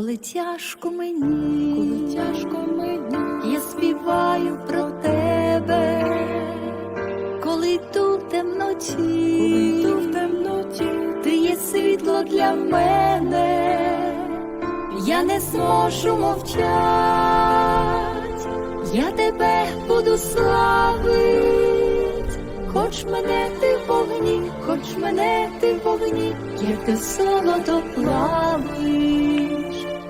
Коли тяжко мені, коли тяжко мені, я співаю про тебе, коли йду в темноті, коли йду в темноті, ти є світло для мене, я не зможу мовчать, я тебе буду славить, хоч мене ти в вогні, хоч мене ти в вогні, як ти солодо плавиш,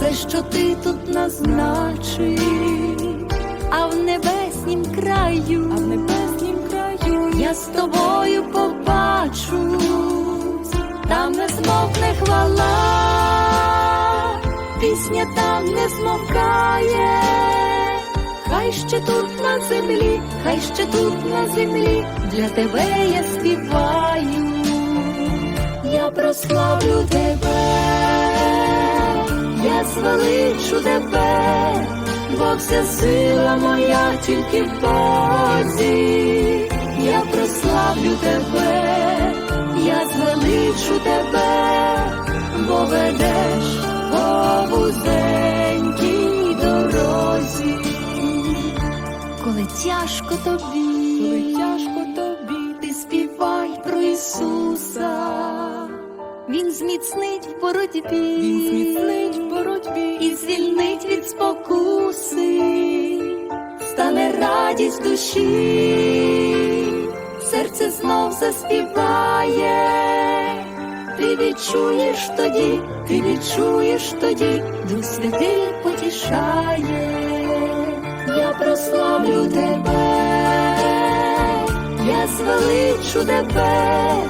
все, що ти тут назначив, а в небеснім краю, а в небеснім краю я з тобою побачусь, там не змовкне хвала, пісня там не змовкає. Хай ще тут на землі, хай ще тут на землі, для тебе я співаю, я прославлю тебе, звеличу тебе, бо вся сила моя тільки в Бозі, я прославлю тебе, я звеличу тебе, бо ведеш по вузенькій дорозі. Коли тяжко тобі, коли тяжко тобі, ти співай про Ісуса. Він зміцнить в боротьбі, Він зміцнить в боротьбі і звільнить від спокуси, стане радість душі, серце знов заспіває. Ти відчуєш тоді, ти відчуєш тоді, Дух Святий потішає, я прославлю тебе, я звеличу тебе,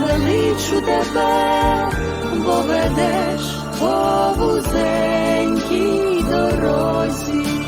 я звеличу тебе, бо ведеш по вузенькій дорозі.